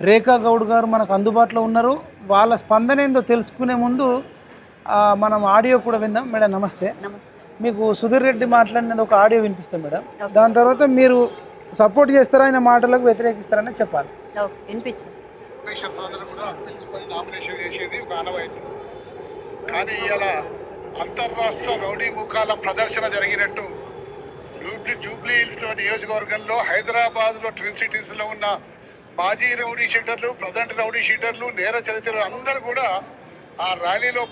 రేఖా గౌడ్ గారు మనకు అందుబాటులో ఉన్నారు. వాళ్ళ స్పందన ఏందో తెలుసుకునే ముందు ఆ, మనం ఆడియో కూడా విందాం. మేడం నమస్తే. మీకు సుధీర్ రెడ్డి మాట్లాడినది ఒక ఆడియో వినిపిస్తాం మేడం. దాని తర్వాత మీరు సపోర్ట్ చేస్తారా? ఆయన మాటలకు వ్యతిరేకిస్తారని చెప్పాలి. కానీ ఇలా అంతర్రాష్ట్ర రౌడీ ముఖాల ప్రదర్శన జరిగినట్టు జూబ్లీ జూబ్లీ హిల్స్ నియోజకవర్గంలో హైదరాబాద్లో ట్విన్ సిటీస్లో ఉన్న మాజీ రౌడీ షీటర్లు ప్రజెంట్ రౌడీ షీటర్లు నేర చరిత్రలు అందరూ కూడా ఆ ర్యాలీలో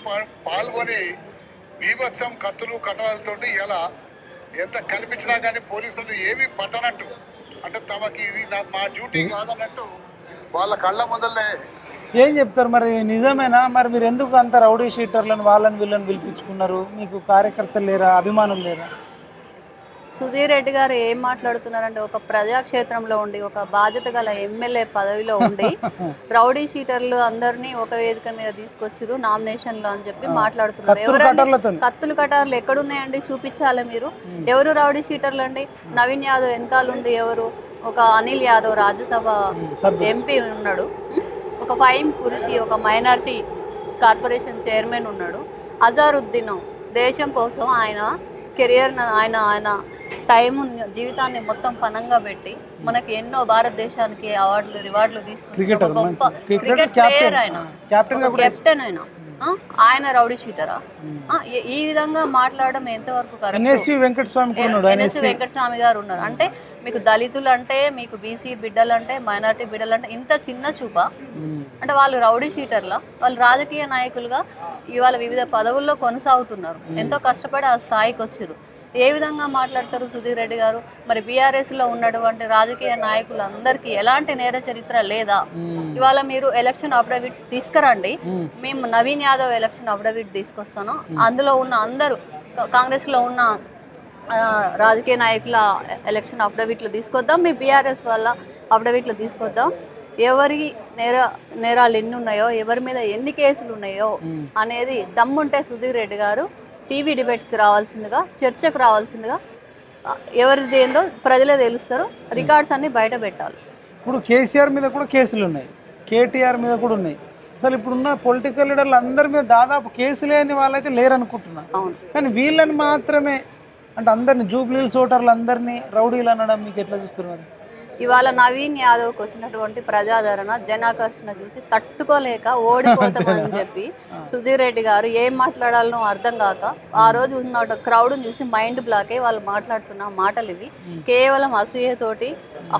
పాల్గొని బీభత్సం కత్తులు కటాలతోటి ఇలా ఎంత కనిపించినా కానీ పోలీసులు ఏమీ పట్టనట్టు. అంటే తమకి ఇది మా డ్యూటీ కాదన్నట్టు వాళ్ళ కళ్ళ ముందలే ఏం చెప్తారు మరి? నిజమేనా? మరి మీరు ఎందుకు అంత రౌడీ షీటర్లను వాళ్ళని వీళ్ళని పిలిపించుకున్నారు? మీకు కార్యకర్తలు లేరా? అభిమానులు లేరా? సుధీర్ రెడ్డి గారు ఏం మాట్లాడుతున్నారంటే ఒక ప్రజాక్షేత్రంలో ఉండి ఒక బాధ్యత గల ఎమ్మెల్యే పదవిలో ఉండి రౌడీ షీటర్లు అందరినీ ఒక వేదిక మీద తీసుకొచ్చిరు నామినేషన్లో అని చెప్పి మాట్లాడుతున్నారు. కట్టర్లతో కత్తులు కటార్లు ఎక్కడున్నాయండి? చూపించాలి మీరు? ఎవరు రౌడీ షీటర్లు అండి నవీన్ యాదవ్ వెనకాల ఉంది ఎవరు? ఒక అనిల్ యాదవ్ రాజ్యసభ. ఎంపీ ఉన్నాడు. ఒక ఫైమ్ పురుషి ఒక మైనారిటీ కార్పొరేషన్ చైర్మన్ ఉన్నాడు. అజారుద్దీన్ దేశం కోసం ఆయన కెరియర్ ఆయన ఆయన టైం జీవితాన్ని మొత్తం పనంగా పెట్టి మనకి ఎన్నో భారతదేశానికి అవార్డులు రివార్డులు గొప్ప క్రికెట్ ప్లేయర్ కెప్టెన్ ఆయన. కెప్టెన్ ఆయన. రౌడీ షీటరా? ఆ, ఈ- విధంగా మాట్లాడడం ఎంతవరకు వెంకటస్వామి గారు ఉన్నారు. అంటే మీకు దళితులు అంటే మీకు బీసీ బిడ్డలు అంటే మైనారిటీ బిడ్డలు అంటే ఇంత చిన్న చూప. అంటే వాళ్ళు రౌడీ షీటర్లా? వాళ్ళు రాజకీయ నాయకులుగా ఇవాళ వివిధ పదవుల్లో కొనసాగుతున్నారు. ఎంతో కష్టపడి ఆ స్థాయికి వచ్చారు ఏ విధంగా మాట్లాడతారు సుధీర్ రెడ్డి గారు? మరి బీఆర్ఎస్లో ఉన్నటువంటి రాజకీయ నాయకులందరికీ ఎలాంటి నేర చరిత్ర లేదా? ఇవాళ మీరు ఎలక్షన్ అఫిడవిట్స్ తీసుకురండి. మేము. నవీన్ యాదవ్ ఎలక్షన్ అఫిడవిట్ తీసుకొస్తాను. అందులో ఉన్న అందరూ కాంగ్రెస్లో ఉన్న రాజకీయ నాయకుల ఎలక్షన్ అఫిడవిట్లు తీసుకొద్దాం. మీ బీఆర్ఎస్ వల్ల అఫిడవిట్లు తీసుకొద్దాం. ఎవరి నేర నేరాలు ఎన్ని ఉన్నాయో ఎవరి మీద ఎన్ని కేసులు ఉన్నాయో అనేది దమ్ముంటే సుధీర్ రెడ్డి గారు టీవీ డిబేట్కి రావాల్సిందిగా చర్చకు రావాల్సిందిగా ఎవరిది ఏందో ప్రజలే తెలుస్తారు. రికార్డ్స్ అన్ని బయట పెట్టాలి. ఇప్పుడు కేసీఆర్ మీద కూడా కేసులు ఉన్నాయి. కేటీఆర్ మీద కూడా ఉన్నాయి. అసలు ఇప్పుడున్న పొలిటికల్ లీడర్లు అందరి మీద దాదాపు కేసు లేని వాళ్ళైతే లేరు అనుకుంటున్నా అవును. కానీ వీళ్ళని మాత్రమే అంటే అందరిని జూబ్లీల్స్ ఓటర్లు అందరినీ రౌడీలు అనడం మీకు ఎట్లా చూస్తున్నారు? ఇవాళ నవీన్ యాదవ్కి వచ్చినటువంటి ప్రజాదరణ జనాకర్షణ చూసి తట్టుకోలేక ఓడిపోతామని చెప్పి సుధీర్ రెడ్డి గారు ఏం మాట్లాడాలనో అర్థం కాక ఆ రోజు ఉన్న క్రౌడ్ని చూసి మైండ్ బ్లాక్ అయ్యి వాళ్ళు మాట్లాడుతున్న మాటలు ఇవి కేవలం అసూయతోటి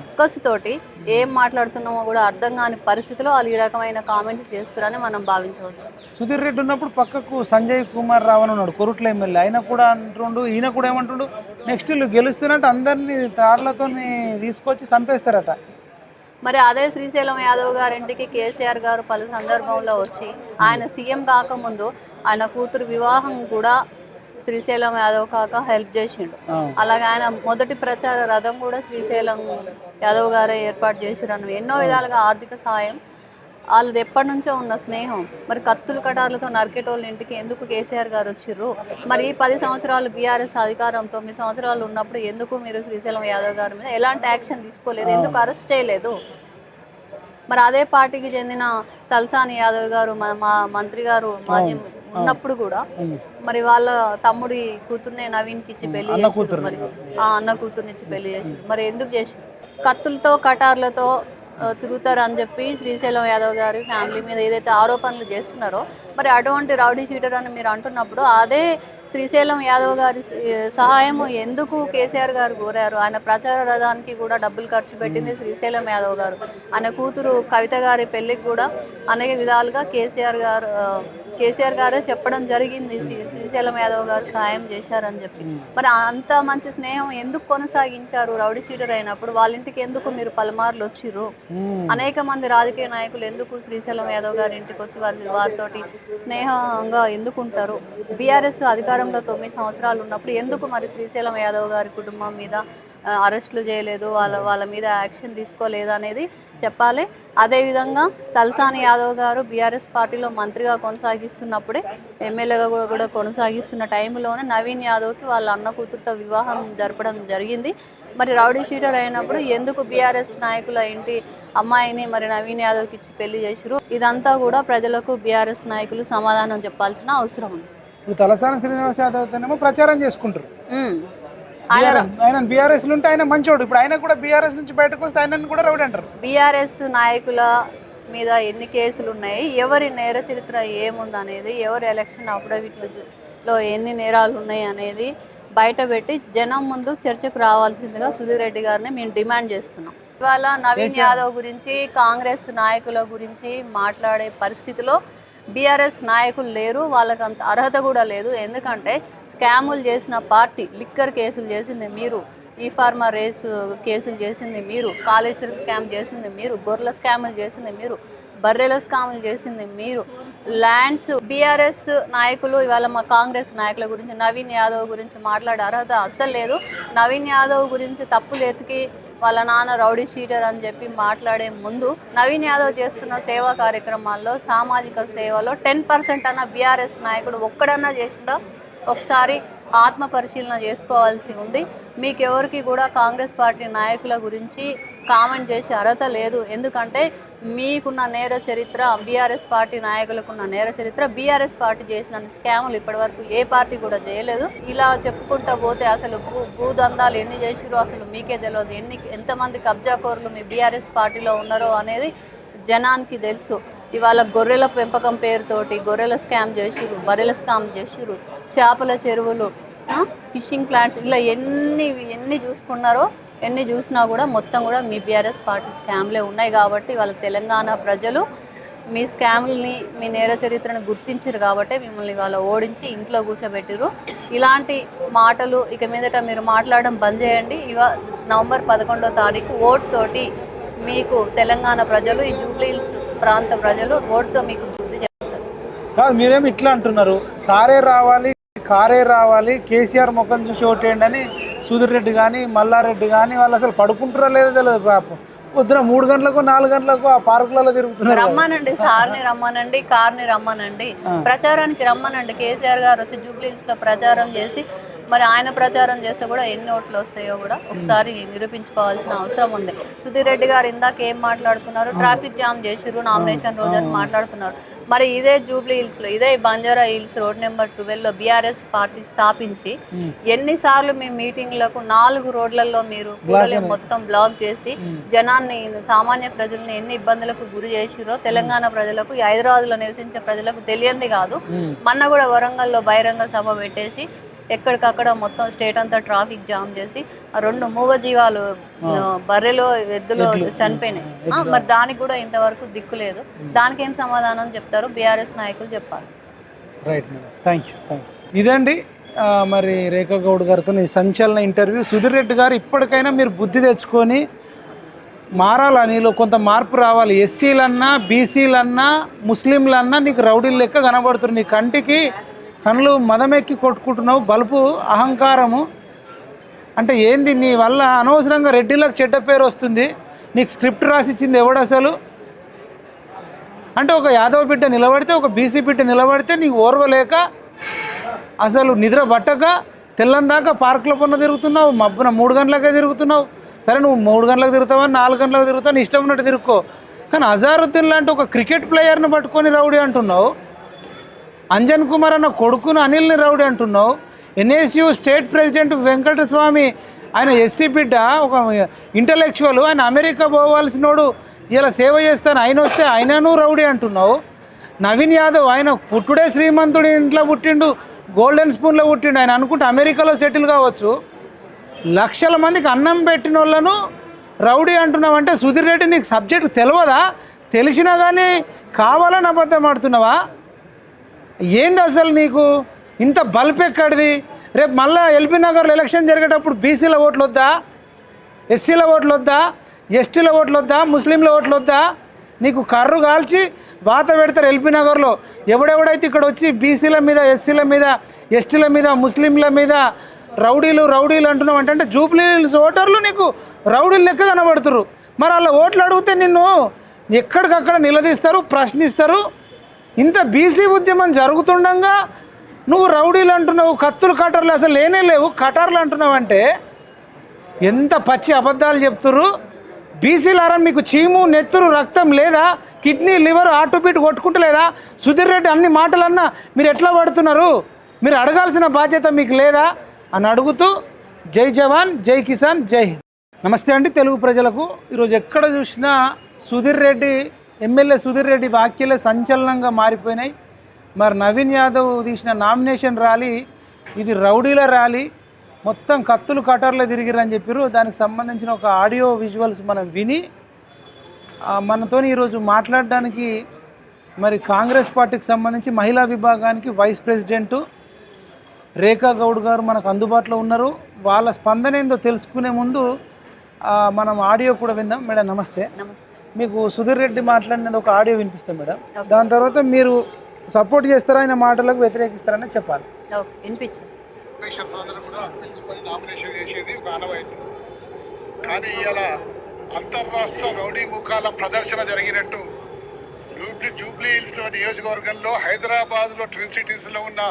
అక్కసుతోటి ఏం మాట్లాడుతున్నామో కూడా అర్థం కాని పరిస్థితిలో వాళ్ళు ఈ రకమైన కామెంట్స్ చేస్తున్నారని మనం భావించవచ్చు. సుధీర్ రెడ్డి ఉన్నప్పుడు పక్కకు సంజయ్ కుమార్ రావు అని ఉన్నాడు కొరుట్ల ఎమ్మెల్యే. ఆయన కూడా అంటుండు ఈయన కూడా ఏమంటుండు నెక్స్ట్ వీళ్ళు గెలుస్తున్నట్టు అందరినీ తాళ్ళతో తీసుకొచ్చి చంపేస్తారట. మరి అదే శ్రీశైలం యాదవ్ గారింటికి కేసీఆర్ గారు పలు సందర్భంలో వచ్చి ఆయన సీఎం కాకముందు ఆయన కూతురు వివాహం కూడా శ్రీశైలం యాదవ్ కాక హెల్ప్ చేసిండు. అలాగే ఆయన మొదటి ప్రచార రథం కూడా శ్రీశైలం యాదవ్ గారే ఏర్పాటు చేసిరని ఎన్నో విధాలుగా ఆర్థిక సాయం వాళ్ళది ఎప్పటి నుంచో ఉన్న స్నేహం. మరి కత్తులు కటార్లతో నరికేటోళ్ళ ఇంటికి ఎందుకు కేసీఆర్ గారు వచ్చిర్రు? మరి ఈ పది సంవత్సరాలు బీఆర్ఎస్ అధికారం తొమ్మిది సంవత్సరాలు ఉన్నప్పుడు ఎందుకు మీరు శ్రీశైలం యాదవ్ గారి మీద ఎలాంటి యాక్షన్ తీసుకోలేదు? ఎందుకు అరెస్ట్ చేయలేదు? మరి అదే పార్టీకి చెందిన తలసాని యాదవ్ గారు మా మంత్రి గారు మాజీ ఉన్నప్పుడు కూడా మరి వాళ్ళ తమ్ముడి కూతుర్నే నవీన్కి ఇచ్చి పెళ్ళి కూతురు మరి. ఆ అన్న కూతుర్ని ఇచ్చి పెళ్ళి చేసి మరి ఎందుకు చేసి కత్తులతో కటార్లతో తిరుగుతారు అని చెప్పి శ్రీశైలం యాదవ్ గారి ఫ్యామిలీ మీద ఏదైతే ఆరోపణలు చేస్తున్నారో మరి అటువంటి రౌడీ షీటర్ అని మీరు అంటున్నప్పుడు అదే శ్రీశైలం యాదవ్ గారి సహాయం ఎందుకు కేసీఆర్ గారు కోరారు? ఆయన ప్రచార రథానికి కూడా డబ్బులు ఖర్చు పెట్టింది శ్రీశైలం యాదవ్ గారు. ఆయన కూతురు కవిత గారి పెళ్ళికి కూడా అనేక విధాలుగా కేసీఆర్ గారు కేసీఆర్ గారే చెప్పడం జరిగింది. శ్రీ- శ్రీశైలం యాదవ్ గారు సహాయం చేశారని చెప్పి. మరి అంత మంచి స్నేహం ఎందుకు కొనసాగించారు? రౌడీ షీటర్ అయినప్పుడు వాళ్ళ ఇంటికి ఎందుకు మీరు పలుమార్లు వచ్చిర్రు? అనేక మంది రాజకీయ నాయకులు ఎందుకు శ్రీశైలం యాదవ్ గారి ఇంటికి వచ్చి వారి వారితోటి స్నేహంగా ఎందుకు ఉంటారు బీఆర్ఎస్ అధికారంలో తొమ్మిది సంవత్సరాలు ఉన్నప్పుడు ఎందుకు మరి శ్రీశైలం యాదవ్ గారి కుటుంబం మీద అరెస్టులు చేయలేదు? వాళ్ళ వాళ్ళ మీద యాక్షన్ తీసుకోలేదు అనేది చెప్పాలి. అదేవిధంగా తలసాని యాదవ్ గారు బీఆర్ఎస్ పార్టీలో మంత్రిగా కొనసాగిస్తున్నప్పుడే ఎమ్మెల్యేగా కూడా కూడా కొనసాగిస్తున్న టైంలోనే నవీన్ యాదవ్కి వాళ్ళ అన్న కూతురుతో వివాహం జరపడం జరిగింది. మరి రౌడీ షీటర్ అయినప్పుడు ఎందుకు బీఆర్ఎస్ నాయకుల ఇంటి అమ్మాయిని మరి నవీన్ యాదవ్కి ఇచ్చి పెళ్ళి చేసిరు ఇదంతా కూడా ప్రజలకు బీఆర్ఎస్ నాయకులు సమాధానం చెప్పాల్సిన అవసరం ఉంది. ఇప్పుడు తలసాని శ్రీనివాస్ యాదవ్తోనేమో ప్రచారం చేసుకుంటారు. ఆయన బీఆర్ఎస్ ఉంటే ఆయన మంచోడు. ఇప్పుడు ఆయన కూడా బీఆర్ఎస్ నుంచి బయటకు వస్తే ఆయన కూడా రౌడీ అంటారు. బీఆర్ఎస్ నాయకుల మీద ఎన్ని కేసులు ఉన్నాయి? ఎవరి నేర చరిత్ర ఏముంది అనేది ఎవరి ఎలక్షన్ అఫిడవిట్లో ఎన్ని నేరాలు ఉన్నాయి అనేది బయట పెట్టి జనం ముందు చర్చకు రావాల్సిందిగా సుధీర్ రెడ్డి గారిని మేము డిమాండ్ చేస్తున్నాం. ఇవాళ నవీన్ యాదవ్ గురించి కాంగ్రెస్ నాయకుల గురించి మాట్లాడే పరిస్థితిలో బీఆర్ఎస్ నాయకులు లేరు వాళ్ళకి అంత అర్హత కూడా లేదు. ఎందుకంటే స్కాములు చేసిన పార్టీ లిక్కర్ కేసులు చేసింది మీరు ఈ ఫార్మా రేసు కేసులు చేసింది మీరు కాళేశ్వర స్కామ్ చేసింది మీరు గొర్రెల స్కాములు చేసింది మీరు బర్రెల స్కాములు చేసింది మీరు. ల్యాండ్స్ బీఆర్ఎస్ నాయకులు ఇవాళ మా కాంగ్రెస్ నాయకుల గురించి నవీన్ యాదవ్ గురించి మాట్లాడే అర్హత అస్సలు లేదు. నవీన్ యాదవ్ గురించి తప్పులు ఎతికి వాళ్ళ నాన్న రౌడీ షీటర్ అని చెప్పి మాట్లాడే ముందు నవీన్ యాదవ్ చేస్తున్న సేవా కార్యక్రమాల్లో సామాజిక సేవలో టెన్ పర్సెంట్ అన్న బీఆర్ఎస్ నాయకుడు ఒక్కడన్నా చేసిండో? ఒకసారి ఆత్మ పరిశీలన చేసుకోవాల్సి ఉంది. మీకెవరికి కూడా కాంగ్రెస్ పార్టీ నాయకుల గురించి కామెంట్ చేసే అర్హత లేదు. ఎందుకంటే మీకున్న నేర చరిత్ర బీఆర్ఎస్ పార్టీ నాయకులకున్న నేర చరిత్ర బీఆర్ఎస్ పార్టీ చేసిన స్కాములు ఇప్పటివరకు ఏ పార్టీ కూడా చేయలేదు. ఇలా చెప్పుకుంటా పోతే అసలు భూ భూదందాలు ఎన్ని చేసిరో అసలు మీకే తెలియదు ఎన్ని ఎంతమంది కబ్జాకోరులు మీ బీఆర్ఎస్ పార్టీలో ఉన్నారో అనేది జనానికి తెలుసు. ఇవాళ గొర్రెల పెంపకం పేరుతోటి గొర్రెల స్కామ్ చేసిరు బర్రెల స్కామ్ చేసిరు చేపల చెరువులు ఫిషింగ్ ప్లాంట్స్ ఇలా ఎన్ని ఎన్ని చూసుకున్నారో ఎన్ని చూసినా కూడా మొత్తం కూడా మీ బీఆర్ఎస్ పార్టీ స్కామ్లే ఉన్నాయి కాబట్టి వాళ్ళ తెలంగాణ ప్రజలు మీ స్కామ్ని మీ నేర చరిత్రను గుర్తించారు కాబట్టి మిమ్మల్ని వాళ్ళ ఓడించి ఇంట్లో కూర్చోబెట్టిరు ఇలాంటి మాటలు ఇక మీదట మీరు మాట్లాడడం బంద్ చేయండి. ఇవ నవంబర్ పదకొండో తారీఖు ఓటు తోటి మీకు తెలంగాణ ప్రజలు ఈ జూబ్లీహిల్స్ ప్రాంత ప్రజలు ఓటుతో మీకు బుద్ధి చెప్తారు. కాదు మీరేమి ఇట్లా అంటున్నారు? సారే రావాలి కారే రావాలి కేసీఆర్ ముఖం చూసి ఓటేయండి అని సుధీర్ రెడ్డి కానీ మల్లారెడ్డి కానీ వాళ్ళు అసలు పడుకుంటారా లేదో తెలియదు పాపం. పొద్దున మూడు గంటలకు నాలుగు గంటలకు ఆ పార్కులలో తిరుగుతున్నారు రమ్మనండి సార్ని రమ్మనండి కార్ని రమ్మనండి ప్రచారానికి రమ్మనండి. కేసీఆర్ గారు వచ్చి జూబ్లీహిల్స్లో ప్రచారం చేసి మరి ఆయన ప్రచారం చేస్తే కూడా ఎన్ని ఓట్లు వస్తాయో కూడా ఒకసారి నిరూపించుకోవాల్సిన అవసరం ఉంది. సుధీర్ రెడ్డి గారు ఇందాక ఏం మాట్లాడుతున్నారు? ట్రాఫిక్ జామ్ చేసిర్రు నామినేషన్ రోజు అని మాట్లాడుతున్నారు. మరి ఇదే జూబ్లీ హిల్స్లో ఇదే బంజారా హిల్స్ రోడ్ నెంబర్ ట్వెల్వ్లో బీఆర్ఎస్ పార్టీ స్థాపించి ఎన్నిసార్లు మీ మీటింగ్లకు నాలుగు రోడ్లలో మీరు మొత్తం బ్లాక్ చేసి జనాన్ని సామాన్య ప్రజల్ని ఎన్ని ఇబ్బందులకు గురి చేసిరో తెలంగాణ ప్రజలకు ఈ హైదరాబాద్లో నివసించే ప్రజలకు తెలియంది కాదు. మొన్న కూడా వరంగల్లో బహిరంగ సభ పెట్టేసి ఎక్కడికక్కడ మొత్తం స్టేట్ అంతా ట్రాఫిక్ జామ్ చేసి ఆ రెండు మూగ జీవాలు ఆ, బర్రెలో ఎద్దులో చనిపోయినాయి. మరి దానికి కూడా ఇంతవరకు దిక్కు లేదు. దానికి ఏం సమాధానం చెప్తారు? బీఆర్ఎస్ నాయకులు చెప్పాలి. Right madam thank you thank you ఇదండి మరి రేఖా గౌడ్ గారితో ఈ సంచలన ఇంటర్వ్యూ. సుధీర్ రెడ్డి గారు ఇప్పటికైనా మీరు బుద్ధి తెచ్చుకొని మారాలా నీలో కొంత మార్పు రావాలి. ఎస్సీలన్నా బీసీలన్నా ముస్లింలన్నా నీకు రౌడీలు లెక్క కనబడుతుంది నీ కంటికి కళ్ళు మదమెక్కి కొట్టుకుంటున్నావు బలుపు అహంకారము. అంటే ఏంది నీ వల్ల అనవసరంగా రెడ్డిలకు చెడ్డ పేరు వస్తుంది. నీకు స్క్రిప్ట్ రాసిచ్చింది ఎవడు అసలు? అంటే ఒక యాదవ బిడ్డ నిలబడితే ఒక బీసీ బిడ్డ నిలబడితే నీకు ఓర్వలేక అసలు నిద్ర పట్టక తెల్లందాకా పార్కులో పొన్న తిరుగుతున్నావు మబ్బున మూడు గంటలకే తిరుగుతున్నావు. సరే నువ్వు మూడు గంటలకు తిరుగుతావా నాలుగు గంటలకు తిరుగుతావు నీ ఇష్టం ఉన్నట్టు తిరుక్కో. కానీ అజారుద్దీన్ లాంటి ఒక క్రికెట్ ప్లేయర్ని పట్టుకొని రౌడీ అంటున్నావు. అంజన్ కుమార్ అన్న కొడుకును అనిల్ని రౌడీ అంటున్నావు. ఎన్ఎస్యు స్టేట్ ప్రెసిడెంట్ వెంకటస్వామి ఆయన ఎస్సీ బిడ్డ ఒక ఇంటలెక్చువల్ ఆయన అమెరికా పోవాల్సినోడు ఇలా సేవ చేస్తాను ఆయన వస్తే ఆయనను రౌడీ అంటున్నావు. నవీన్ యాదవ్ ఆయన పుట్టుడే శ్రీమంతుడి ఇంట్లో పుట్టిండు గోల్డెన్ స్పూన్లో పుట్టిండు ఆయన అనుకుంటే అమెరికాలో సెటిల్ కావచ్చు. లక్షల మందికి అన్నం పెట్టిన వాళ్ళను రౌడీ అంటున్నావంటే సుధీర్ రెడ్డి నీకు సబ్జెక్ట్ తెలియదా తెలిసినా కానీ కావాలని అబద్ధం ఆడుతున్నావా? ఏంది అసలు నీకు? ఇంత బల్బ్ ఎక్కడిది? రేపు మళ్ళీ ఎల్బీ నగర్లో ఎలక్షన్ జరిగేటప్పుడు బీసీల ఓట్లు వద్దా ఎస్సీల ఓట్లు వద్దా ఎస్టీల ఓట్లు వద్దా ముస్లింల ఓట్లు వద్దా నీకు కర్రు కాల్చి వాత పెడతారు ఎల్బీ నగర్లో. ఎవడెవడైతే ఇక్కడ వచ్చి బీసీల మీద ఎస్సీల మీద ఎస్టీల మీద ముస్లింల మీద రౌడీలు రౌడీలు అంటున్నావు అంటే అంటే జూబ్లీ ఓటర్లు నీకు రౌడీలు లెక్క కనబడుతురు మరి అలా ఓట్లు అడిగితే నిన్ను ఎక్కడికక్కడ నిలదీస్తారు ప్రశ్నిస్తారు ఇంత బీసీ ఉద్యమం జరుగుతుండగా నువ్వు రౌడీలు అంటున్నావు కత్తులు కటర్లు అసలు లేనే లేవు. కటర్లు అంటున్నావు అంటే ఎంత పచ్చి అబద్ధాలు చెప్తుర్రు? బీసీలారా మీకు చీము నెత్తురు రక్తం లేదా? కిడ్నీ లివర్ ఆటుపీటు కొట్టుకుంటలేదా? సుధీర్ రెడ్డి అన్ని మాటలన్నా మీరు ఎట్లా పడుతున్నారు మీరు అడగాల్సిన బాధ్యత మీకు లేదా? అని అడుగుతూ జై జవాన్ జై కిసాన్ జై హింద్. నమస్తే అండి తెలుగు ప్రజలకు. ఈరోజు ఎక్కడ చూసినా సుధీర్ రెడ్డి ఎమ్మెల్యే సుధీర్ రెడ్డి వ్యాఖ్యలే సంచలనంగా మారిపోయినాయి. మరి నవీన్ యాదవ్ తీసిన నామినేషన్ ర్యాలీ ఇది రౌడీల ర్యాలీ మొత్తం కత్తులు కటర్లు తిరిగిరని చెప్పారు దానికి సంబంధించిన ఒక ఆడియో విజువల్స్ మనం విని మనతో మనతోని ఈరోజు మాట్లాడడానికి మరి కాంగ్రెస్ పార్టీకి సంబంధించి మహిళా విభాగానికి వైస్ ప్రెసిడెంటు రేఖా గౌడ్ గారు మనకు అందుబాటులో ఉన్నారు. వాళ్ళ స్పందన ఏందో తెలుసుకునే ముందు మనం ఆడియో కూడా విందాం. మేడం నమస్తే. నమస్తే. మీకు సుధీర్ రెడ్డి మాట్లాడినది ఒక ఆడియో వినిపిస్తాం మేడం. దాని తర్వాత మీరు సపోర్ట్ చేస్తారా ఆయన మాటలకు వ్యతిరేకిస్తారని చెప్పాలి. కానీ ఇవాళ అంతర్రాష్ట్ర రౌడీ ముఖాల ప్రదర్శన జరిగినట్టు జూబ్లీ జూబ్లీ హిల్స్ నియోజకవర్గంలో హైదరాబాద్లో ట్విన్ సిటీస్లో ఉన్న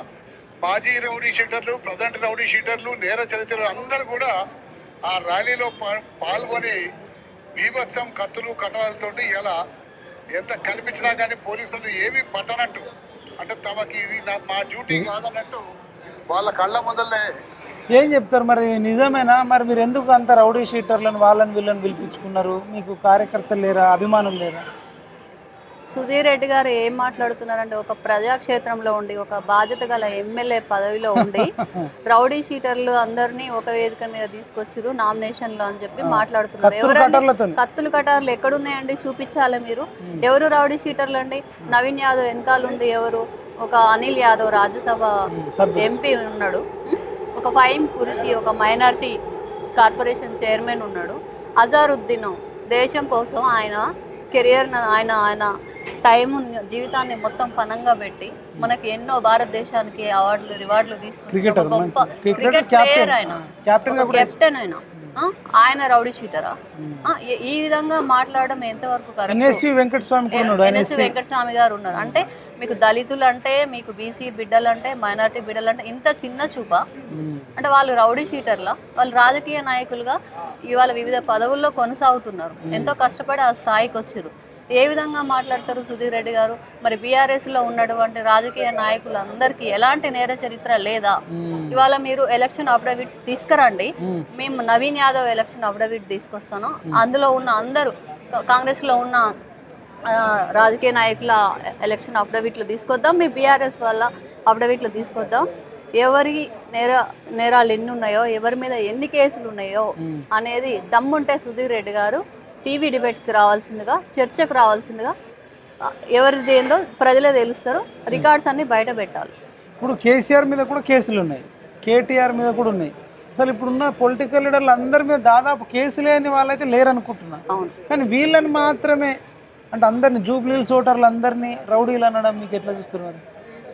మాజీ రౌడీ షీటర్లు ప్రజెంట్ రౌడీ షీటర్లు నేర చరిత్రలు అందరూ కూడా ఆ ర్యాలీలో పాల్గొని బీభత్సం కత్తులు కటాలతోటి ఇలా ఎంత కనిపించినా కానీ పోలీసులు ఏమీ పట్టనట్టు. అంటే తమకి ఇది మా డ్యూటీ కాదన్నట్టు వాళ్ళ కళ్ళ ముందలే ఏం చెప్తారు మరి? నిజమేనా? మరి మీరు ఎందుకు అంత రౌడీ షీటర్లను వాళ్ళని వీళ్ళని పిలిపించుకున్నారు? మీకు కార్యకర్తలు లేరా? అభిమానులు లేరా? సుధీర్ రెడ్డి గారు ఏం మాట్లాడుతున్నారంటే ఒక ప్రజాక్షేత్రంలో ఉండి ఒక బాధ్యత గల ఎమ్మెల్యే పదవిలో ఉండి రౌడీ షీటర్లు అందరినీ ఒక వేదిక మీద తీసుకొచ్చిరు నామినేషన్లు అని చెప్పి మాట్లాడుతున్నారు. కత్తులు ఎవరండి? కత్తులు కటార్లు ఎక్కడున్నాయండి? చూపించాలి మీరు? ఎవరు రౌడీ షీటర్లు అండి? నవీన్ యాదవ్ వెనకాల ఉంది ఎవరు? ఒక అనిల్ యాదవ్ రాజ్యసభ. ఎంపీ ఉన్నాడు? ఒక ఫైమ్ కురిషి ఒక మైనారిటీ కార్పొరేషన్ చైర్మన్ ఉన్నాడు. అజారుద్దీన్ దేశం కోసం ఆయన కెరియర్ ఆయన ఆయన టైం జీవితాన్ని మొత్తం పనంగా పెట్టి మనకి ఎన్నో భారతదేశానికి అవార్డులు రివార్డులు తీసుకుని ఒక గొప్ప క్రికెట్ ప్లేయర్ ఆయన కెప్టెన్ ఆయన? ఆయన రౌడీ షీటరా? ఈ- విధంగా మాట్లాడడం ఎంతవరకు ఎన్ఎస్సి వెంకటస్వామి వెంకటస్వామి గారు ఉన్నారు. అంటే మీకు దళితులు అంటే మీకు బీసీ బిడ్డలు అంటే మైనారిటీ బిడ్డలు అంటే ఇంత చిన్న చూప. అంటే వాళ్ళు రౌడీ షీటర్లా? వాళ్ళు రాజకీయ నాయకులుగా ఇవాళ వివిధ పదవుల్లో కొనసాగుతున్నారు. ఎంతో కష్టపడి ఆ స్థాయికి వచ్చారు ఏ విధంగా మాట్లాడతారు సుధీర్ రెడ్డి గారు? మరి బీఆర్ఎస్లో ఉన్నటువంటి రాజకీయ నాయకులందరికీ ఎలాంటి నేర చరిత్ర లేదా? ఇవాళ మీరు ఎలక్షన్ అఫిడవిట్స్ తీసుకురండి. మేము. నవీన్ యాదవ్ ఎలక్షన్ అఫిడవిట్ తీసుకొస్తాను. అందులో ఉన్న అందరూ కాంగ్రెస్లో ఉన్న రాజకీయ నాయకుల ఎలక్షన్ అఫిడవిట్లు తీసుకొద్దాం. మీ బీఆర్ఎస్ వల్ల అఫిడవిట్లు తీసుకొద్దాం. ఎవరి నేర నేరాలు ఎన్ని ఉన్నాయో ఎవరి మీద ఎన్ని కేసులు ఉన్నాయో అనేది దమ్ముంటే సుధీర్ రెడ్డి గారు. టీవీ డిబేట్కి రావాల్సిందిగా చర్చకు రావాల్సిందిగా ఎవరిది ఏందో ప్రజలే తెలుస్తారు. రికార్డ్స్ అన్ని బయట పెట్టాలి. ఇప్పుడు కేసీఆర్ మీద కూడా కేసులు ఉన్నాయి. కేటీఆర్ మీద కూడా ఉన్నాయి. అసలు ఇప్పుడున్న పొలిటికల్ లీడర్లు అందరి మీద దాదాపు కేసు లేని వాళ్ళైతే లేరు అనుకుంటున్నా అవును. కానీ వీళ్ళని మాత్రమే అంటే అందరిని జూబ్లీల్స్ ఓటర్లు అందరినీ రౌడీలు అనడం మీకు ఎట్లా చూస్తున్నారు?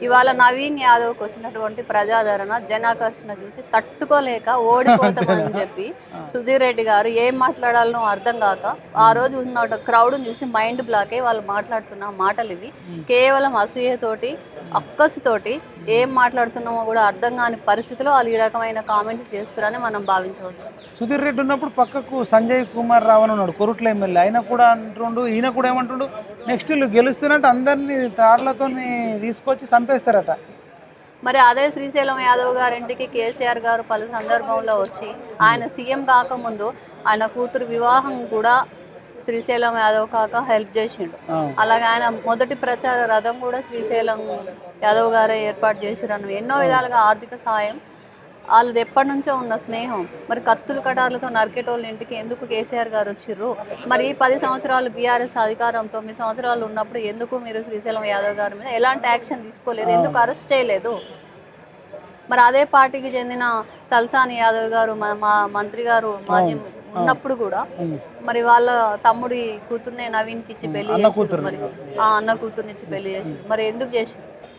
ఇవాళ నవీన్ యాదవ్కి వచ్చినటువంటి ప్రజాదరణ జనాకర్షణ చూసి తట్టుకోలేక ఓడిపోతామని చెప్పి సుధీర్ రెడ్డి గారు ఏం మాట్లాడాలనో అర్థం కాక ఆ రోజు ఉన్న క్రౌడ్ని చూసి మైండ్ బ్లాక్ అయ్యి వాళ్ళు మాట్లాడుతున్న మాటలు ఇవి. కేవలం అసూయతోటి అక్కసుతోటి ఏం మాట్లాడుతున్నామో కూడా అర్థం కాని పరిస్థితిలో వాళ్ళు ఈ రకమైన కామెంట్స్ చేస్తున్నారని మనం భావించవచ్చు. సుధీర్ రెడ్డి ఉన్నప్పుడు పక్కకు సంజయ్ కుమార్ రావు అని ఉన్నాడు కొరుట్ల ఎమ్మెల్యే. ఆయన కూడా అంటుండు ఈయన కూడా ఏమంటుండు నెక్స్ట్ వీళ్ళు గెలుస్తున్నట్టు అందరినీ తాడ్లతో తీసుకొచ్చి చంపేస్తారట. మరి అదే శ్రీశైలం యాదవ్ గారింటికి కేసీఆర్ గారు పలు సందర్భంలో వచ్చి ఆయన సీఎం కాకముందు ఆయన కూతురు వివాహం కూడా శ్రీశైలం యాదవ్ కాక హెల్ప్ చేసిండు. అలాగే ఆయన మొదటి ప్రచార రథం కూడా శ్రీశైలం యాదవ్ గారే ఏర్పాటు చేసిరని ఎన్నో విధాలుగా ఆర్థిక సాయం వాళ్ళది ఎప్పటి నుంచో ఉన్న స్నేహం. మరి కత్తులు కటార్లతో నరికేటోళ్ళ ఇంటికి ఎందుకు కేసీఆర్ గారు వచ్చిర్రు? మరి ఈ పది సంవత్సరాలు బీఆర్ఎస్ అధికారం తొమ్మిది సంవత్సరాలు ఉన్నప్పుడు ఎందుకు మీరు శ్రీశైలం యాదవ్ గారి మీద ఎలాంటి యాక్షన్ తీసుకోలేదు? ఎందుకు అరెస్ట్ చేయలేదు? మరి అదే పార్టీకి చెందిన తలసాని యాదవ్ గారు మా మంత్రి గారు మాజీ ఉన్నప్పుడు కూడా మరి వాళ్ళ తమ్ముడి కూతుర్నే నవీన్కి ఇచ్చి పెళ్ళి కూతురు మరి. ఆ అన్న కూతుర్ని ఇచ్చి పెళ్ళి చేసి మరి ఎందుకు చేసి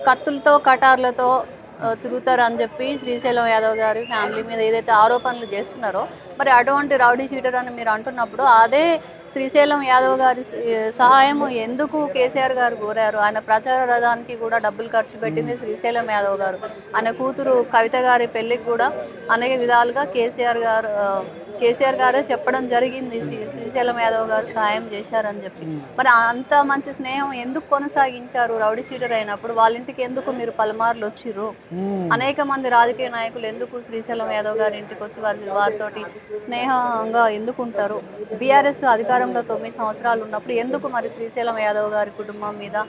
కత్తులతో కటార్లతో తిరుగుతారని చెప్పి శ్రీశైలం యాదవ్ గారి ఫ్యామిలీ మీద ఏదైతే ఆరోపణలు చేస్తున్నారో మరి అటువంటి రౌడీ షీటర్ అని మీరు అంటున్నప్పుడు అదే శ్రీశైలం యాదవ్ గారి సహాయం ఎందుకు కేసీఆర్ గారు కోరారు? ఆయన ప్రచార రథానికి కూడా డబ్బులు ఖర్చు పెట్టింది శ్రీశైలం యాదవ్ గారు. ఆయన కూతురు కవిత గారి పెళ్ళికి కూడా అనేక విధాలుగా కేసీఆర్ గారు కేసీఆర్ గారే చెప్పడం జరిగింది. శ్రీ- శ్రీశైలం యాదవ్ గారు సహాయం చేశారని చెప్పి. మరి అంత మంచి స్నేహం ఎందుకు కొనసాగించారు? రౌడీ షీటర్ అయినప్పుడు వాళ్ళ ఇంటికి ఎందుకు మీరు పలుమార్లు వచ్చిర్రు. అనేక మంది రాజకీయ నాయకులు ఎందుకు శ్రీశైలం యాదవ్ గారి ఇంటికి వచ్చి వారి వారితోటి స్నేహంగా ఎందుకు ఉంటారు? బీఆర్ఎస్ అధికారంలో తొమ్మిది సంవత్సరాలు ఉన్నప్పుడు ఎందుకు మరి శ్రీశైలం యాదవ్ గారి కుటుంబం మీద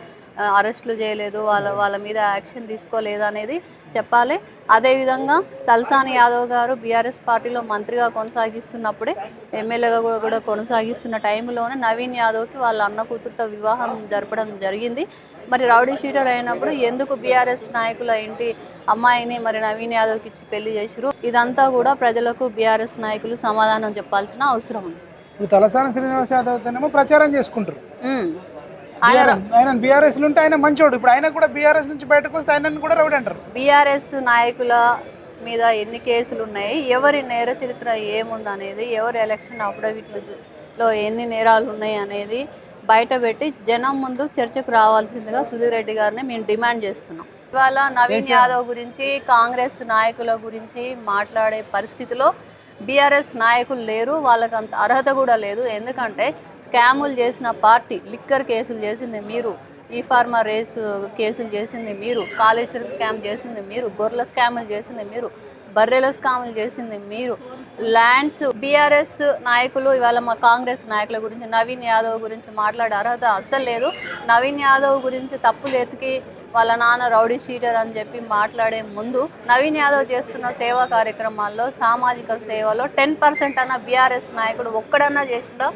అరెస్టులు చేయలేదు వాళ్ళ వాళ్ళ మీద యాక్షన్ తీసుకోలేదు అనేది చెప్పాలి. అదేవిధంగా తలసాని యాదవ్ గారు బీఆర్ఎస్ పార్టీలో మంత్రిగా కొనసాగిస్తున్నప్పుడే ఎమ్మెల్యేగా కూడా కూడా కొనసాగిస్తున్న టైంలోనే నవీన్ యాదవ్కి వాళ్ళ అన్న కూతురుతో వివాహం జరపడం జరిగింది. మరి రౌడీ షీటర్ అయినప్పుడు ఎందుకు బీఆర్ఎస్ నాయకుల ఇంటి అమ్మాయిని మరి నవీన్ యాదవ్కి ఇచ్చి పెళ్ళి చేసిరు ఇదంతా కూడా ప్రజలకు బీఆర్ఎస్ నాయకులు సమాధానం చెప్పాల్సిన అవసరం ఉంది. తలసాని శ్రీనివాస్ యాదవ్ ప్రచారం చేసుకుంటారు. ఆయన బీఆర్ఎస్ ఉంటే ఆయన మంచోడు. ఇప్పుడు ఆయన కూడా బీఆర్ఎస్ నుంచి బయటకు వస్తే ఆయన కూడా రౌడీ అంటారు. బీఆర్ఎస్ నాయకుల మీద ఎన్ని కేసులు ఉన్నాయి? ఎవరి నేర చరిత్ర ఏముంది అనేది ఎవరి ఎలక్షన్ అఫిడవిట్లో ఎన్ని నేరాలు ఉన్నాయి అనేది బయట పెట్టి జనం ముందు చర్చకు రావాల్సిందిగా సుధీర్ రెడ్డి గారిని మేము డిమాండ్ చేస్తున్నాం. ఇవాళ నవీన్ యాదవ్ గురించి కాంగ్రెస్ నాయకుల గురించి మాట్లాడే పరిస్థితిలో బీఆర్ఎస్ నాయకులు లేరు వాళ్ళకి అంత అర్హత కూడా లేదు. ఎందుకంటే స్కాములు చేసిన పార్టీ లిక్కర్ కేసులు చేసింది మీరు ఈ ఫార్మా రేస్ కేసులు చేసింది మీరు కాళేశ్వర స్కామ్ చేసింది మీరు గొర్రెల స్కాములు చేసింది మీరు బర్రెల స్కాములు చేసింది మీరు. ల్యాండ్స్ బీఆర్ఎస్ నాయకులు ఇవాళ మా కాంగ్రెస్ నాయకుల గురించి నవీన్ యాదవ్ గురించి మాట్లాడే అర్హత అస్సలు లేదు. నవీన్ యాదవ్ గురించి తప్పులు ఎతికి వాళ్ళ నాన్న రౌడీ షీటర్ అని చెప్పి మాట్లాడే ముందు నవీన్ యాదవ్ చేస్తున్న సేవా కార్యక్రమాల్లో సామాజిక సేవలో టెన్ పర్సెంట్ అన్న బీఆర్ఎస్ నాయకుడు ఒక్కడన్నా చేసిండో?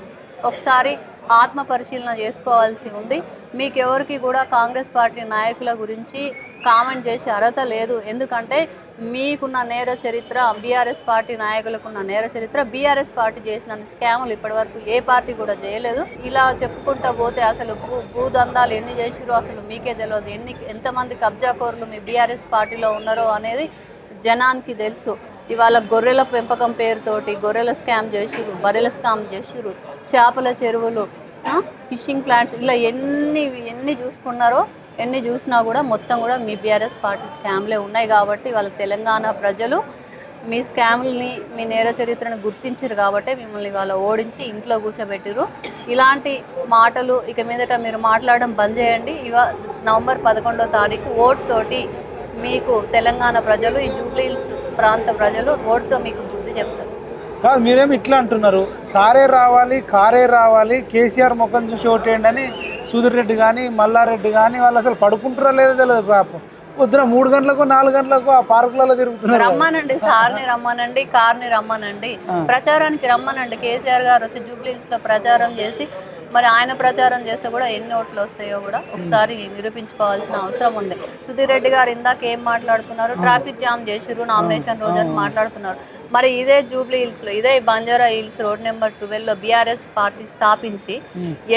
ఒకసారి ఆత్మ పరిశీలన చేసుకోవాల్సి ఉంది. మీకెవరికి కూడా కాంగ్రెస్ పార్టీ నాయకుల గురించి కామెంట్ చేసే అర్హత లేదు. ఎందుకంటే మీకున్న నేర చరిత్ర బీఆర్ఎస్ పార్టీ నాయకులకున్న నేర చరిత్ర బీఆర్ఎస్ పార్టీ చేసిన స్కాములు ఇప్పటివరకు ఏ పార్టీ కూడా చేయలేదు. ఇలా చెప్పుకుంటా పోతే అసలు భూ భూదందాలు ఎన్ని చేసిరో అసలు మీకే తెలియదు ఎన్ని ఎంతమంది కబ్జాకోరులు మీ బీఆర్ఎస్ పార్టీలో ఉన్నారో అనేది జనానికి తెలుసు. ఇవాళ గొర్రెల పెంపకం పేరుతోటి గొర్రెల స్కామ్ చేసిరు బర్రెల స్కామ్ చేసిరు చేపల చెరువులు ఫిషింగ్ ప్లాంట్స్ ఇలా ఎన్ని ఎన్ని చూసుకున్నారో ఎన్ని చూసినా కూడా మొత్తం కూడా మీ బీఆర్ఎస్ పార్టీ స్కామ్లే ఉన్నాయి కాబట్టి వాళ్ళ తెలంగాణ ప్రజలు మీ స్కామ్ని మీ నేర చరిత్రను గుర్తించారు కాబట్టి మిమ్మల్ని వాళ్ళు ఓడించి ఇంట్లో కూర్చోబెట్టిరు ఇలాంటి మాటలు ఇక మీదట మీరు మాట్లాడడం బంద్ చేయండి. ఇవా నవంబర్ పదకొండో తారీఖు ఓటు తోటి మీకు తెలంగాణ ప్రజలు ఈ జూబ్లీహిల్స్ ప్రాంత ప్రజలు ఓటుతో మీకు బుద్ధి చెప్తారు. కాదు మీరేమి ఇట్లా అంటున్నారు? సారే రావాలి కారే రావాలి కేసీఆర్ ముఖం చూసి ఓటేయండి అని సుధీర్ రెడ్డి కానీ మల్లారెడ్డి కానీ వాళ్ళు అసలు పడుకుంటారా లేదో తెలియదు పాపం. పొద్దున మూడు గంటలకు నాలుగు గంటలకు ఆ పార్కులలో తిరుగుతున్నారు. రమ్మనండి సార్ని రమ్మనండి కార్ని రమ్మనండి. ప్రచారానికి రమ్మనండి. కేసీఆర్ గారు వచ్చి జూబ్లీహిల్స్లో ప్రచారం చేసి మరి ఆయన ప్రచారం చేస్తే కూడా ఎన్ని ఓట్లు వస్తాయో కూడా ఒకసారి నిరూపించుకోవాల్సిన అవసరం ఉంది. సుధీర్ రెడ్డి గారు ఇందాక ఏం మాట్లాడుతున్నారు? ట్రాఫిక్ జామ్ చేసిర్రు నామినేషన్ రోజు అని మాట్లాడుతున్నారు. మరి ఇదే జూబ్లీ హిల్స్లో ఇదే బంజారా హిల్స్ రోడ్ నెంబర్ ట్వెల్వ్లో బీఆర్ఎస్ పార్టీ స్థాపించి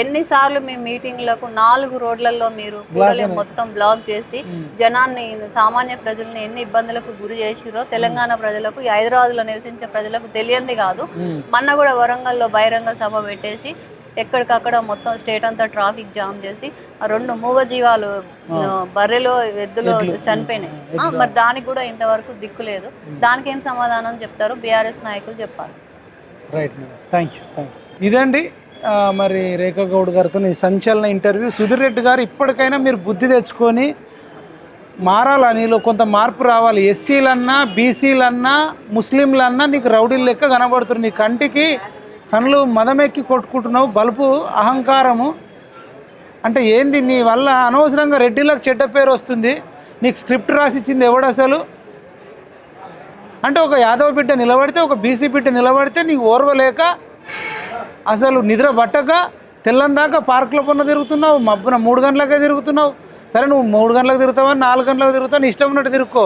ఎన్నిసార్లు మీ మీటింగ్లకు నాలుగు రోడ్లలో మీరు మొత్తం బ్లాక్ చేసి జనాన్ని సామాన్య ప్రజల్ని ఎన్ని ఇబ్బందులకు గురి చేసిరో తెలంగాణ ప్రజలకు ఈ హైదరాబాద్లో నివసించే ప్రజలకు తెలియంది కాదు. మొన్న కూడా వరంగల్లో బహిరంగ సభ పెట్టేసి ఎక్కడికక్కడ మొత్తం స్టేట్ అంతా ట్రాఫిక్ జామ్ చేసి ఆ రెండు మూగజీవాలు బర్రెలో ఎద్దులో చనిపోయినాయి. మరి దానికి కూడా ఇంతవరకు దిక్కు లేదు. దానికి ఏం సమాధానం చెప్తారు? బీఆర్ఎస్ నాయకులు చెప్పాలి. Right thank you thank you ఇదండి మరి రేఖా గౌడ్ గారితో ఈ సంచలన ఇంటర్వ్యూ. సుధీర్ రెడ్డి గారు ఇప్పటికైనా మీరు బుద్ధి తెచ్చుకొని మారాలా నీలో కొంత మార్పు రావాలి. ఎస్సీలన్నా బీసీలన్నా ముస్లింలన్నా నీకు రౌడీలు లెక్క కనబడుతుంది నీ కంటికి కళ్ళు మదమెక్కి కొట్టుకుంటున్నావు బలుపు అహంకారము. అంటే ఏంది నీ వల్ల అనవసరంగా రెడ్డిలకు చెడ్డ పేరు వస్తుంది. నీకు స్క్రిప్ట్ రాసిచ్చింది ఎవడు అసలు? అంటే ఒక యాదవ బిడ్డ నిలబడితే ఒక బీసీ బిడ్డ నిలబడితే నీకు ఓర్వలేక అసలు నిద్ర పట్టక తెల్లందాకా పార్కులో పన్న తిరుగుతున్నావు మబ్బున మూడు గంటలకే తిరుగుతున్నావు. సరే నువ్వు మూడు గంటలకు తిరుగుతావా నాలుగు గంటలకు తిరుగుతావు నీ ఇష్టం ఉన్నట్టు తిరుక్కో.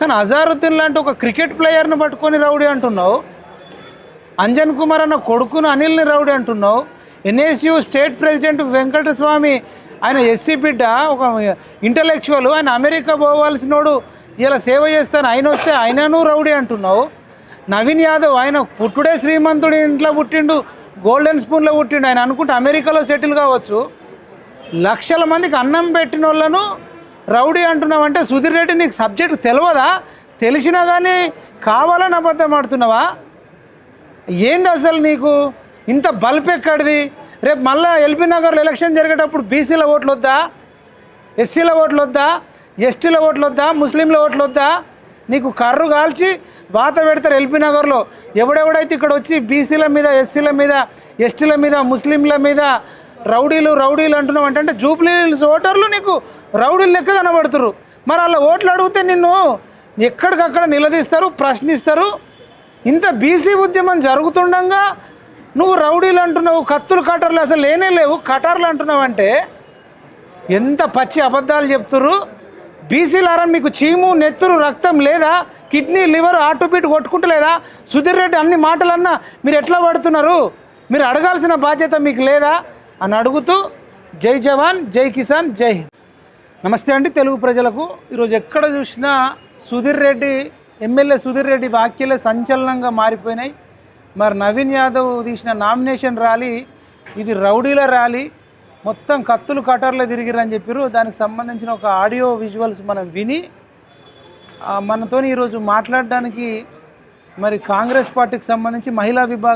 కానీ అజారుద్దీన్ లాంటి ఒక క్రికెట్ ప్లేయర్ని పట్టుకొని రౌడీ అంటున్నావు. అంజన్ కుమార్ అన్న కొడుకును అనిల్ని రౌడీ అంటున్నావు. ఎన్ఎస్యు స్టేట్ ప్రెసిడెంట్ వెంకటస్వామి ఆయన ఎస్సీ బిడ్డ ఒక ఇంటలెక్చువల్ ఆయన అమెరికా పోవాల్సినోడు ఇలా సేవ చేస్తాను ఆయన వస్తే ఆయనను రౌడీ అంటున్నావు. నవీన్ యాదవ్ ఆయన పుట్టుడే శ్రీమంతుడి ఇంట్లో పుట్టిండు గోల్డెన్ స్పూన్లో పుట్టిండు ఆయన అనుకుంటే అమెరికాలో సెటిల్ కావచ్చు. లక్షల మందికి అన్నం పెట్టిన వాళ్ళను రౌడీ అంటున్నావు అంటే సుధీర్ రెడ్డి నీకు సబ్జెక్ట్ తెలియదా తెలిసినా కానీ కావాలని అబద్ధం ఆడుతున్నావా? ఏంది అసలు నీకు? ఇంత బల్బ్ ఎక్కడిది? రేపు మళ్ళీ ఎల్బీ నగర్లో ఎలక్షన్ జరిగేటప్పుడు బీసీల ఓట్లు వద్దా ఎస్సీల ఓట్లు వద్దా ఎస్టీల ఓట్లు వద్దా ముస్లింల ఓట్లు వద్దా నీకు కర్రు కాల్చి వాత పెడతారు ఎల్బీ నగర్లో. ఎవడెవడైతే ఇక్కడ వచ్చి బీసీల మీద ఎస్సీల మీద ఎస్టీల మీద ముస్లింల మీద రౌడీలు రౌడీలు అంటున్నావు అంటే జూబ్లీ ఓటర్లు నీకు రౌడీలు లెక్క కనబడుతురు మరి అలా ఓట్లు అడిగితే నిన్ను ఎక్కడికక్కడ నిలదీస్తారు ప్రశ్నిస్తారు ఇంత బీసీ ఉద్యమం జరుగుతుండగా నువ్వు రౌడీలు అంటున్నావు కత్తులు కటర్లు అసలు లేనే లేవు. కటర్లు అంటున్నావు అంటే ఎంత పచ్చి అబద్ధాలు చెప్తుర్రు? బీసీలారా మీకు చీము నెత్తురు రక్తం లేదా? కిడ్నీ లివర్ ఆటుపీటు కొట్టుకుంటలేదా సుధీర్ రెడ్డి అన్ని మాటలన్నా మీరు ఎట్లా పడుతున్నారు మీరు అడగాల్సిన బాధ్యత మీకు లేదా? అని అడుగుతూ జై జవాన్ జై కిసాన్ జై హింద్. నమస్తే అండి తెలుగు ప్రజలకు. ఈరోజు ఎక్కడ చూసినా సుధీర్ రెడ్డి ఎమ్మెల్యే సుధీర్ రెడ్డి వ్యాఖ్యలే సంచలనంగా మారిపోయినాయి. మరి నవీన్ యాదవ్ తీసిన నామినేషన్ ర్యాలీ ఇది రౌడీల ర్యాలీ మొత్తం కత్తులు కటర్లు తిరిగిరని చెప్పారు దానికి సంబంధించిన ఒక ఆడియో విజువల్స్ మనం విని మనతో మనతోని ఈరోజు మాట్లాడడానికి మరి కాంగ్రెస్ పార్టీకి సంబంధించి మహిళా విభాగం